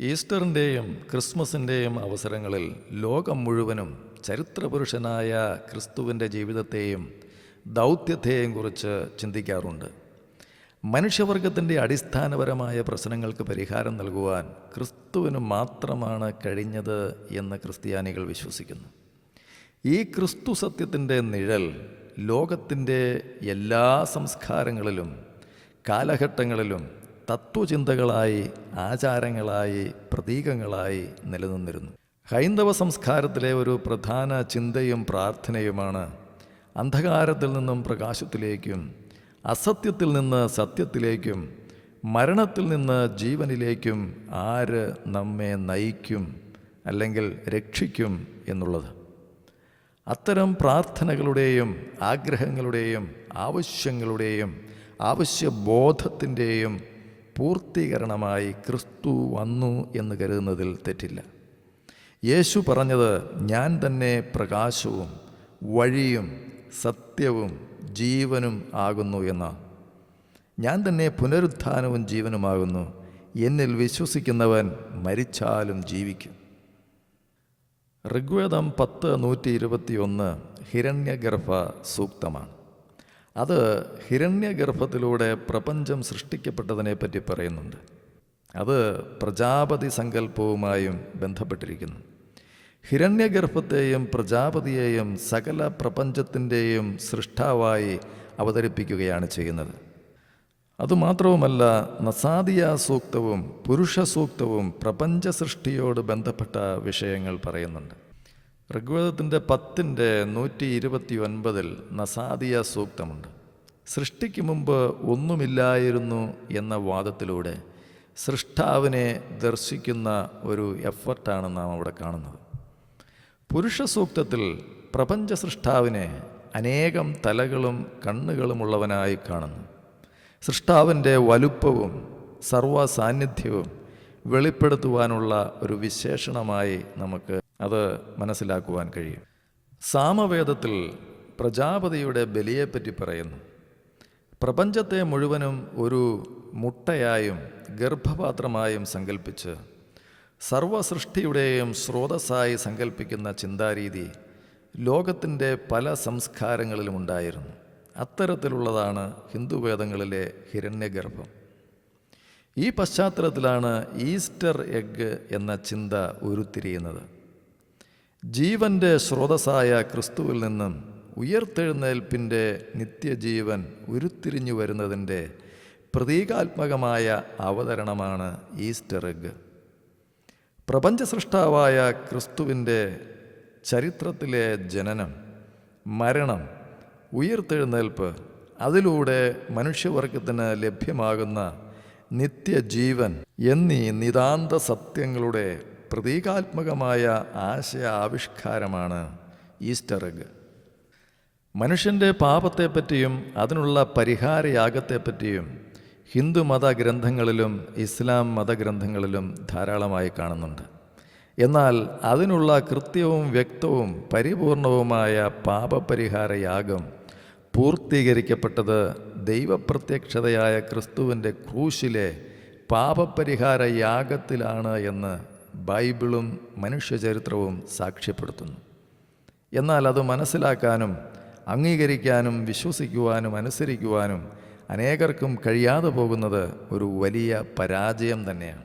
ഈസ്റ്ററിന്റെയും ക്രിസ്മസിന്റെയും അവസരങ്ങളിൽ ലോകം മുഴുവനും ചരിത്രപുരുഷനായ ക്രിസ്തുവിന്റെ ജീവിതത്തെയും ദൗത്യത്തെയും കുറിച്ച് ചിന്തിക്കാറുണ്ട്. മനുഷ്യവർഗത്തിന്റെ അടിസ്ഥാനപരമായ പ്രശ്നങ്ങൾക്ക് പരിഹാരം നൽകുവാൻ ക്രിസ്തുവിന് മാത്രമാണ് കഴിഞ്ഞത് എന്ന് ക്രിസ്ത്യാനികൾ വിശ്വസിക്കുന്നു. ഈ ക്രിസ്തു സത്യത്തിന്റെ നിഴൽ ലോകത്തിന്റെ എല്ലാ സംസ്കാരങ്ങളിലും കാലഘട്ടങ്ങളിലും തത്വചിന്തകളായി ആചാരങ്ങളായി പ്രതീകങ്ങളായി നിലനിന്നിരുന്നു. ഹൈന്ദവ സംസ്കാരത്തിലെ ഒരു പ്രധാന ചിന്തയും പ്രാർത്ഥനയുമാണ് അന്ധകാരത്തിൽ നിന്നും പ്രകാശത്തിലേക്കും അസത്യത്തിൽ നിന്ന് സത്യത്തിലേക്കും മരണത്തിൽ നിന്ന് ജീവനിലേക്കും ആര് നമ്മെ നയിക്കും അല്ലെങ്കിൽ രക്ഷിക്കും എന്നുള്ളത്. അത്തരം പ്രാർത്ഥനകളുടെയും ആഗ്രഹങ്ങളുടെയും ആവശ്യങ്ങളുടെയും ആവശ്യബോധത്തിന്റെയും പൂർത്തീകരണമായി ക്രിസ്തു വന്നു എന്ന് കരുതുന്നതിൽ തെറ്റില്ല. യേശു പറഞ്ഞത് ഞാൻ തന്നെ പ്രകാശവും വഴിയും സത്യവും ജീവനും ആകുന്നു എന്ന. ഞാൻ തന്നെ പുനരുത്ഥാനവും ജീവനുമാകുന്നു എന്നിൽ വിശ്വസിക്കുന്നവൻ മരിച്ചാലും ജീവിക്കും. ഋഗ്വേദം പത്ത് നൂറ്റി ഇരുപത്തിയൊന്ന് ഹിരണ്യഗർഭ സൂക്തമാണ്. അത് ഹിരണ്യഗർഭത്തിലൂടെ പ്രപഞ്ചം സൃഷ്ടിക്കപ്പെട്ടതിനെ പറ്റി പറയുന്നുണ്ട്. അത് പ്രജാപതി സങ്കല്പവുമായും ബന്ധപ്പെട്ടിരിക്കുന്നു. ഹിരണ്യഗർഭത്തെയും പ്രജാപതിയെയും സകല പ്രപഞ്ചത്തിന്റെയും സൃഷ്ടാവായി അവതരിപ്പിക്കുകയാണ് ചെയ്യുന്നത്. അതുമാത്രവുമല്ല നസാദിയ സൂക്തവും പുരുഷ സൂക്തവും പ്രപഞ്ച സൃഷ്ടിയോട് ബന്ധപ്പെട്ട വിഷയങ്ങൾ പറയുന്നുണ്ട്. ഋഗ്വേദത്തിന്റെ പത്തിന്റെ നൂറ്റി ഇരുപത്തി ഒൻപതിൽ നസാദിയ സൂക്തമുണ്ട്. സൃഷ്ടിക്ക് മുമ്പ് ഒന്നുമില്ലായിരുന്നു എന്ന വാദത്തിലൂടെ സൃഷ്ടാവിനെ ദർശിക്കുന്ന ഒരു എഫർട്ടാണ് നാം അവിടെ കാണുന്നത്. പുരുഷ സൂക്തത്തിൽ പ്രപഞ്ച സൃഷ്ടാവിനെ അനേകം തലകളും കണ്ണുകളുമുള്ളവനായി കാണുന്നു. സൃഷ്ടാവിന്റെ വലുപ്പവും സർവ സാന്നിധ്യവും വെളിപ്പെടുത്തുവാനുള്ള ഒരു വിശേഷണമായി നമുക്ക് അത് മനസ്സിലാക്കുവാൻ കഴിയും. സാമവേദത്തിൽ പ്രജാപതിയുടെ ബലിയെപ്പറ്റി പറയുന്നു. പ്രപഞ്ചത്തെ മുഴുവനും ഒരു മുട്ടയായും ഗർഭപാത്രമായും സങ്കല്പിച്ച് സർവസൃഷ്ടിയുടെയും സ്രോതസ്സായി സങ്കല്പിക്കുന്ന ചിന്താരീതി ലോകത്തിന്റെ പല സംസ്കാരങ്ങളിലും ഉണ്ടായിരുന്നു. അത്തരത്തിലുള്ളതാണ് ഹിന്ദുവേദങ്ങളിലെ ഹിരണ്യഗർഭം. ഈ പശ്ചാത്തലത്തിലാണ് ഈസ്റ്റർ എഗ് എന്ന ചിന്ത ഉരുത്തിരിയുന്നത്. ജീവന്റെ സ്രോതസ്സായ ക്രിസ്തുവിൽ നിന്നും ഉയർത്തെഴുന്നേൽപ്പിന്റെ നിത്യജീവൻ ഉരുത്തിരിഞ്ഞു വരുന്നതിന്റെ പ്രതീകാത്മകമായ അവതരണമാണ് ഈസ്റ്റർ എഗ് പ്രപഞ്ച സൃഷ്ടാവായ ക്രിസ്തുവിന്റെ ചരിത്രത്തിലെ ജനനം മരണം ഉയർത്തെഴുന്നേൽപ്പ് അതിലൂടെ മനുഷ്യവർഗത്തിന് ലഭ്യമാകുന്ന നിത്യജീവൻ എന്നീ നിതാന്ത സത്യങ്ങളുടെ പ്രതീകാത്മകമായ ആശയ ആവിഷ്കാരമാണ് ഈസ്റ്റർ എഗ് മനുഷ്യന്റെ പാപത്തെപ്പറ്റിയും അതിനുള്ള പരിഹാരയാഗത്തെപ്പറ്റിയും ഹിന്ദു മതഗ്രന്ഥങ്ങളിലും ഇസ്ലാം മതഗ്രന്ഥങ്ങളിലും ധാരാളമായി കാണുന്നുണ്ട്. എന്നാൽ അതിനുള്ള കൃത്യവും വ്യക്തവും പരിപൂർണവുമായ പാപപരിഹാരയാഗം പൂർത്തീകരിക്കപ്പെട്ടത് ദൈവപ്രത്യക്ഷതയായ ക്രിസ്തുവിന്റെ ക്രൂശിലെ പാപപരിഹാര യാഗത്തിലാണ് എന്ന് ബൈബിളും മനുഷ്യചരിത്രവും സാക്ഷ്യപ്പെടുത്തുന്നു. എന്നാൽ അത് മനസ്സിലാക്കാനും അംഗീകരിക്കാനും വിശ്വസിക്കുവാനും അനുസരിക്കുവാനും അനേകർക്കും കഴിയാതെ പോകുന്നത് ഒരു വലിയ പരാജയം തന്നെയാണ്.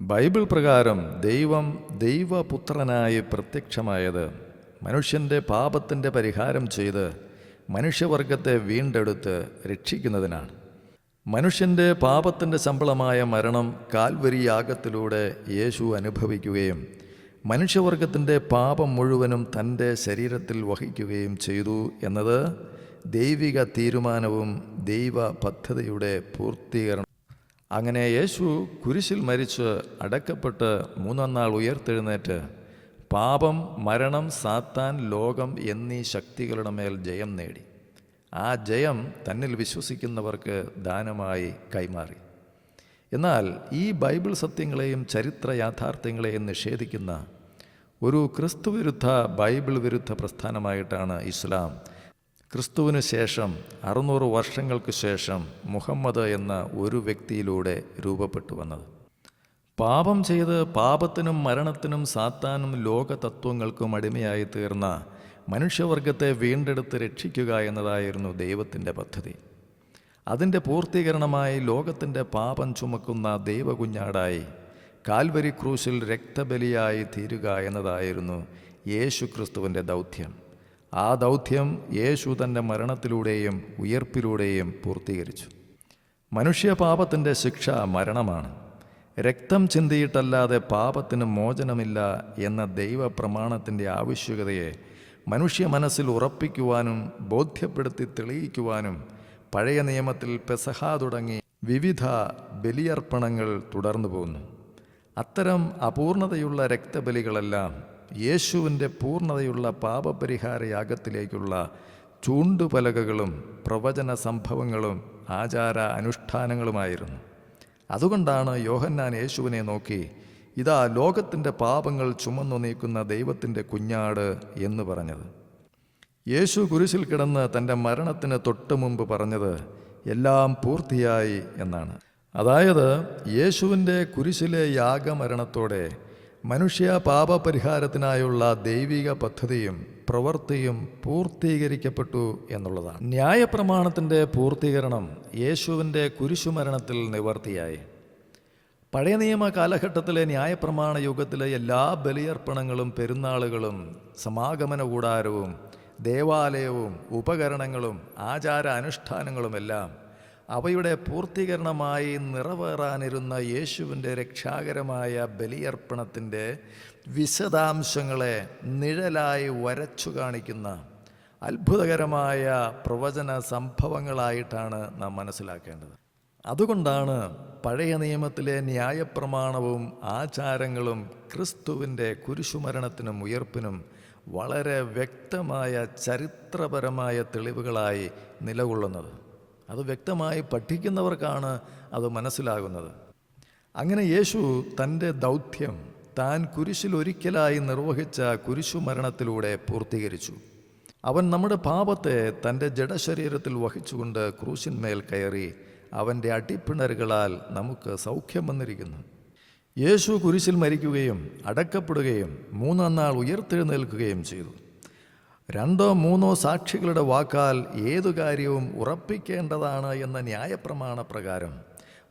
ബൈബിൾ പ്രകാരം ദൈവം ദൈവപുത്രനായി പ്രത്യക്ഷമായത് മനുഷ്യന്റെ പാപത്തിന്റെ പരിഹാരം ചെയ്ത് മനുഷ്യവർഗത്തെ വീണ്ടെടുത്ത് രക്ഷിക്കുന്നതിനാണ്. മനുഷ്യന്റെ പാപത്തിന്റെ ശമ്പളമായ മരണം കാൽവരി യാഗത്തിലൂടെ യേശു അനുഭവിക്കുകയും മനുഷ്യവർഗത്തിന്റെ പാപം മുഴുവനും തന്റെ ശരീരത്തിൽ വഹിക്കുകയും ചെയ്തു എന്നത് ദൈവിക തീരുമാനവും ദൈവ പദ്ധതിയുടെ പൂർത്തീകരണം അങ്ങനെ യേശു കുരിശിൽ മരിച്ച് അടക്കപ്പെട്ട് മൂന്നാം നാൾ ഉയർത്തെഴുന്നേറ്റ് പാപം മരണം സാത്താൻ ലോകം എന്നീ ശക്തികളുടെ മേൽ ജയം നേടി. ആ ജയം തന്നിൽ വിശ്വസിക്കുന്നവർക്ക് ദാനമായി കൈമാറി. എന്നാൽ ഈ ബൈബിൾ സത്യങ്ങളെയും ചരിത്ര യാഥാർത്ഥ്യങ്ങളെയും നിഷേധിക്കുന്ന ഒരു ക്രിസ്തുവിരുദ്ധ ബൈബിൾ വിരുദ്ധ പ്രസ്ഥാനമായിട്ടാണ് ഇസ്ലാം. ക്രിസ്തുവിന് ശേഷം അറുന്നൂറ് വർഷങ്ങൾക്ക് ശേഷം മുഹമ്മദ് എന്ന ഒരു വ്യക്തിയിലൂടെ രൂപപ്പെട്ടു വന്നത്. പാപം ചെയ്ത് പാപത്തിനും മരണത്തിനും സാത്താനും ലോകതത്വങ്ങൾക്കും അടിമയായി തീർന്ന മനുഷ്യവർഗത്തെ വീണ്ടെടുത്ത് രക്ഷിക്കുക എന്നതായിരുന്നു ദൈവത്തിന്റെ പദ്ധതി. അതിന്റെ പൂർത്തീകരണമായി ലോകത്തിന്റെ പാപം ചുമക്കുന്ന ദൈവകുഞ്ഞാടായി കാൽവരി ക്രൂശിൽ രക്തബലിയായി തീരുക എന്നതായിരുന്നു യേശു ക്രിസ്തുവിന്റെ ദൗത്യം. ആ ദൗത്യം യേശു തന്റെ മരണത്തിലൂടെയും ഉയർപ്പിലൂടെയും പൂർത്തീകരിച്ചു. മനുഷ്യപാപത്തിന്റെ ശിക്ഷ മരണമാണ്. രക്തം ചിന്തിയിട്ടല്ലാതെ പാപത്തിന് മോചനമില്ല എന്ന ദൈവപ്രമാണത്തിന്റെ ആവശ്യകതയെ മനുഷ്യ മനസ്സിൽ ഉറപ്പിക്കുവാനും ബോധ്യപ്പെടുത്തി തെളിയിക്കുവാനും പഴയ നിയമത്തിൽ പെസഹ തുടങ്ങി വിവിധ ബലിയർപ്പണങ്ങൾ തുടർന്നു പോകുന്നു. അത്തരം അപൂർണതയുള്ള രക്തബലികളെല്ലാം യേശുവിന്റെ പൂർണതയുള്ള പാപപരിഹാര യാഗത്തിലേക്കുള്ള ചൂണ്ടുപലകകളും പ്രവചന സംഭവങ്ങളും ആചാര അനുഷ്ഠാനങ്ങളുമായിരുന്നു. അതുകൊണ്ടാണ് യോഹന്നാൻ യേശുവിനെ നോക്കി ഇതാ ലോകത്തിന്റെ പാപങ്ങൾ ചുമന്നു നീക്കുന്ന ദൈവത്തിന്റെ കുഞ്ഞാട് എന്ന് പറഞ്ഞത്. യേശു കുരിശിൽ കിടന്ന് തന്റെ മരണത്തിന് തൊട്ട് മുമ്പ് പറഞ്ഞത് എല്ലാം പൂർത്തിയായി എന്നാണ്. അതായത് യേശുവിന്റെ കുരിശിലെ യാഗമരണത്തോടെ മനുഷ്യ പാപപരിഹാരത്തിനായുള്ള ദൈവിക പദ്ധതിയും പ്രവൃത്തിയും പൂർത്തീകരിക്കപ്പെട്ടു എന്നുള്ളതാണ്. ന്യായപ്രമാണത്തിന്റെ പൂർത്തീകരണം യേശുവിന്റെ കുരിശുമരണത്തിൽ നിവർത്തിയായി. പഴയ നിയമ കാലഘട്ടത്തിലെ ന്യായപ്രമാണ യുഗത്തിലെ എല്ലാ ബലിയർപ്പണങ്ങളും പെരുന്നാളുകളും സമാഗമന കൂടാരവും ദേവാലയവും ഉപകരണങ്ങളും ആചാര അനുഷ്ഠാനങ്ങളുമെല്ലാം അവയുടെ പൂർത്തീകരണമായി നിറവേറാനിരുന്ന യേശുവിന്റെ രക്ഷാകരമായ ബലിയർപ്പണത്തിന്റെ വിശദാംശങ്ങളെ നിഴലായി വരച്ചു കാണിക്കുന്ന അത്ഭുതകരമായ പ്രവചന സംഭവങ്ങളായിട്ടാണ് നാം മനസ്സിലാക്കേണ്ടത്. അതുകൊണ്ടാണ് പഴയ നിയമത്തിലെ ന്യായപ്രമാണവും ആചാരങ്ങളും ക്രിസ്തുവിന്റെ കുരിശുമരണത്തിനും ഉയർപ്പിനും വളരെ വ്യക്തമായ ചരിത്രപരമായ തെളിവുകളായി നിലകൊള്ളുന്നത്. അത് വ്യക്തമായി പഠിക്കുന്നവർക്കാണ് അത് മനസ്സിലാകുന്നത്. അങ്ങനെ യേശു തന്റെ ദൗത്യം താൻ കുരിശിൽ ഒരിക്കലായി നിർവഹിച്ച കുരിശുമരണത്തിലൂടെ പൂർത്തീകരിച്ചു. അവൻ നമ്മുടെ പാപത്തെ തന്റെ ജഡശരീരത്തിൽ വഹിച്ചുകൊണ്ട് ക്രൂശിന്മേൽ കയറി അവന്റെ അടിപ്പിണറുകളാൽ നമുക്ക് സൗഖ്യം വന്നിരിക്കുന്നു. യേശു കുരിശിൽ മരിക്കുകയും അടക്കപ്പെടുകയും മൂന്നാം നാൾ ഉയർത്തെഴുന്നേൽക്കുകയും ചെയ്തു. രണ്ടോ മൂന്നോ സാക്ഷികളുടെ വാക്കാൽ ഏതു കാര്യവും ഉറപ്പിക്കേണ്ടതാണ് എന്ന ന്യായപ്രമാണ പ്രകാരം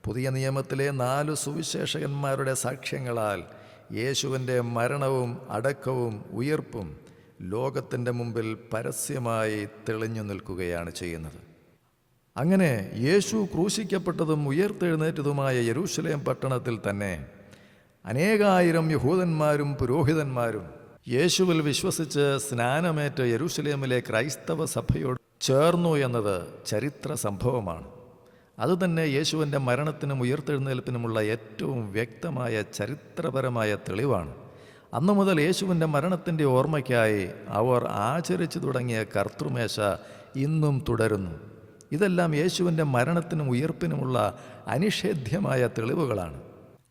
പുതിയ നിയമത്തിലെ നാലു സുവിശേഷകന്മാരുടെ സാക്ഷ്യങ്ങളാൽ യേശുവിന്റെ മരണവും അടക്കവും ഉയർപ്പും ലോകത്തിന്റെ മുമ്പിൽ പരസ്യമായി തെളിഞ്ഞു നിൽക്കുകയാണ് ചെയ്യുന്നത്. അങ്ങനെ യേശു ക്രൂശിക്കപ്പെട്ടതും ഉയർത്തെഴുന്നേറ്റതുമായ യരൂശലേം പട്ടണത്തിൽ തന്നെ അനേകായിരം യഹൂദന്മാരും പുരോഹിതന്മാരും യേശുവിൽ വിശ്വസിച്ച് സ്നാനമേറ്റ യരൂശലേമിലെ ക്രൈസ്തവ സഭയോട് ചേർന്നു എന്നത് ചരിത്ര സംഭവമാണ്. അതുതന്നെ യേശുവിന്റെ മരണത്തിനും ഉയർത്തെഴുന്നേൽപ്പിനുമുള്ള ഏറ്റവും വ്യക്തമായ ചരിത്രപരമായ തെളിവാണ്. അന്നു മുതൽ യേശുവിന്റെ മരണത്തിന്റെ ഓർമ്മയ്ക്കായി അവർ ആചരിച്ചു തുടങ്ങിയ കർത്തൃമേശ ഇന്നും തുടരുന്നു. ഇതെല്ലാം യേശുവിന്റെ മരണത്തിനും ഉയർപ്പിനുമുള്ള അനിഷേധ്യമായ തെളിവുകളാണ്.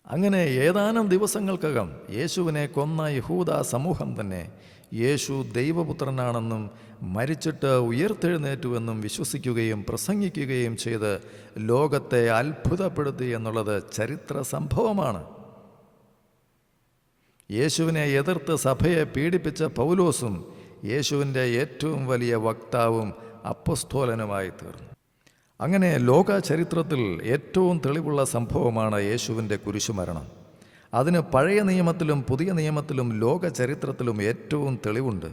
അങ്ങനെ ഏതാനും ദിവസങ്ങൾക്കകം യേശുവിനെ കൊന്ന യഹൂദ സമൂഹം തന്നെ യേശു ദൈവപുത്രനാണെന്നും മരിച്ചിട്ട് ഉയർത്തെഴുന്നേറ്റുവെന്നും വിശ്വസിക്കുകയും പ്രസംഗിക്കുകയും ചെയ്ത് ലോകത്തെ അത്ഭുതപ്പെടുത്തി എന്നുള്ളത് ചരിത്ര സംഭവമാണ്. യേശുവിനെ എതിർത്ത് സഭയെ പീഡിപ്പിച്ച പൗലോസും യേശുവിന്റെ ഏറ്റവും വലിയ വക്താവും അപ്പസ്തോലനുമായി തീർന്നു. അങ്ങനെ ലോക ചരിത്രത്തിൽ ഏറ്റവും തെളിവുള്ള സംഭവമാണ് യേശുവിന്റെ കുരിശുമരണം. അതിന് പഴയ നിയമത്തിലും പുതിയ നിയമത്തിലും ലോക ചരിത്രത്തിലും ഏറ്റവും തെളിവുണ്ട്.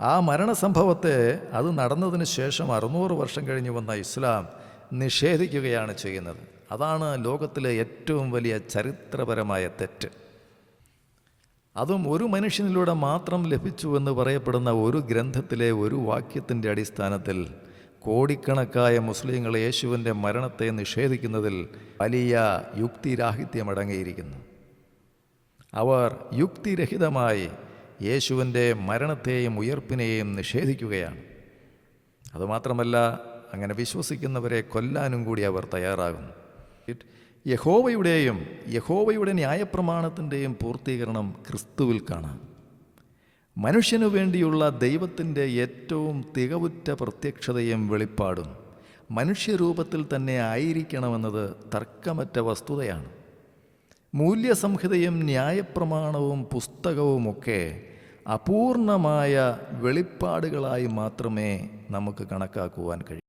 ആ മരണസംഭവത്തെ അത് നടന്നതിന് ശേഷം അറുന്നൂറ് വർഷം കഴിഞ്ഞ് വന്ന ഇസ്ലാം നിഷേധിക്കുകയാണ് ചെയ്യുന്നത്. അതാണ് ലോകത്തിലെ ഏറ്റവും വലിയ ചരിത്രപരമായ തെറ്റ്. അതും ഒരു മനുഷ്യനിലൂടെ മാത്രം ലഭിച്ചു എന്ന് പറയപ്പെടുന്ന ഒരു ഗ്രന്ഥത്തിലെ ഒരു വാക്യത്തിന്റെ അടിസ്ഥാനത്തിൽ കോടിക്കണക്കായ മുസ്ലിങ്ങൾ യേശുവിന്റെ മരണത്തെ നിഷേധിക്കുന്നതിൽ വലിയ യുക്തിരാഹിത്യം അടങ്ങിയിരിക്കുന്നു അവർ യുക്തിരഹിതമായി യേശുവിന്റെ മരണത്തെയും ഉയർപ്പിനെയും നിഷേധിക്കുകയാണ്. അതുമാത്രമല്ല അങ്ങനെ വിശ്വസിക്കുന്നവരെ കൊല്ലാനും കൂടി അവർ തയ്യാറാകുന്നു. യഹോവയുടെയും യഹോവയുടെ ന്യായപ്രമാണത്തിന്റെയും പൂർത്തീകരണം ക്രിസ്തുവിൽ കാണാം. മനുഷ്യനു വേണ്ടിയുള്ള ദൈവത്തിന്റെ ഏറ്റവും തികവുറ്റ പ്രത്യക്ഷതയും വെളിപ്പാടും മനുഷ്യരൂപത്തിൽ തന്നെ ആയിരിക്കണമെന്നത് തർക്കമറ്റ വസ്തുതയാണ്. മൂല്യസംഹിതയും ന്യായപ്രമാണവും പുസ്തകവുമൊക്കെ അപൂർണമായ വെളിപ്പാടുകളായി മാത്രമേ നമുക്ക് കണക്കാക്കുവാൻ കഴിയൂ.